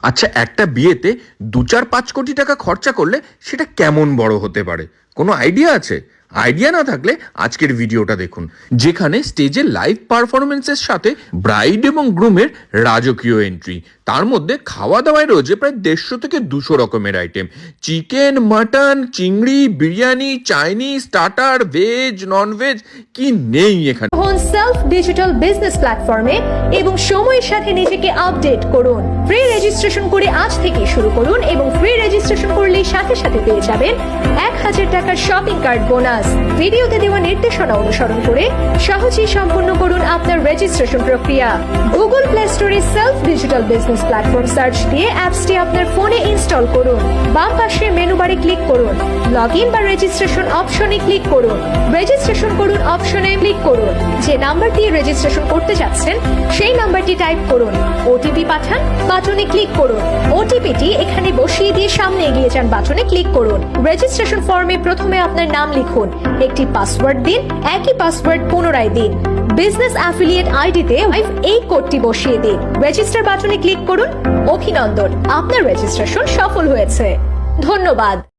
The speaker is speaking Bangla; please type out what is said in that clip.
আচ্ছা একটা বিয়েতে দু চার পাঁচ কোটি টাকা খরচা করলে সেটা কেমন বড় হতে পারে? কোনো আইডিয়া আছে? আইডিয়া না থাকলে আজকের ভিডিওটা দেখুন। যেখানে স্টেজে লাইভ পারফরমেন্সের সাথে ব্রাইড এবং গ্রুমের রাজকীয় এন্ট্রি তার মধ্যে খাওয়া দাওয়ায় রয়েছে প্রায় দেড়শো থেকে দুশো রকমের আইটেম চিকেন মাটন চিংড়ি, biryani Chinese starter veg non veg কি নেই এখানে? সেলফ ডিজিটাল বিজনেস প্ল্যাটফর্মে এবং সময়ের সাথে নিজেকে আপডেট করুন। ফ্রি রেজিস্ট্রেশন করে আজ থেকে শুরু করুন এবং ফ্রি রেজিস্ট্রেশন করলে সাথে সাথে পেয়ে যাবেন এক হাজার টাকার শপিং কার্ড বোনাস ভিডিওতে দেওয়া নির্দেশনা অনুসরণ করে সহজেই সম্পূর্ণ করুন আপনার রেজিস্ট্রেশন প্রক্রিয়া। গুগল প্লে স্টোরে self digital business platform search দিয়ে অ্যাপসটি আপনার ফোনে ইনস্টল করুন। বাম পাশে মেনু বারে ক্লিক করুন। লগ ইন বা রেজিস্ট্রেশন অপশনে ক্লিক করুন। রেজিস্ট্রেশন করুন অপশনে ক্লিক করুন। যে নাম্বার দিয়ে রেজিস্ট্রেশন করতে যাচ্ছেন, সেই নাম্বারটি টাইপ করুন। ওটিপি পাঠান বাটনে ক্লিক করুন। সামনে এগিয়ে যান বাটনে ক্লিক করুন। রেজিস্ট্রেশন ফর্মে প্রথমে আপনার নাম লিখুন। একটি পাসওয়ার্ড দিন, একই পাসওয়ার্ড পুনরায় দিন। বিজনেস অ্যাফিলিয়েট আইডিতে এই কোডটি বসিয়ে দিন। রেজিস্টার বাটনে ক্লিক করুন। অভিনন্দন, আপনার রেজিস্ট্রেশন সফল হয়েছে। ধন্যবাদ।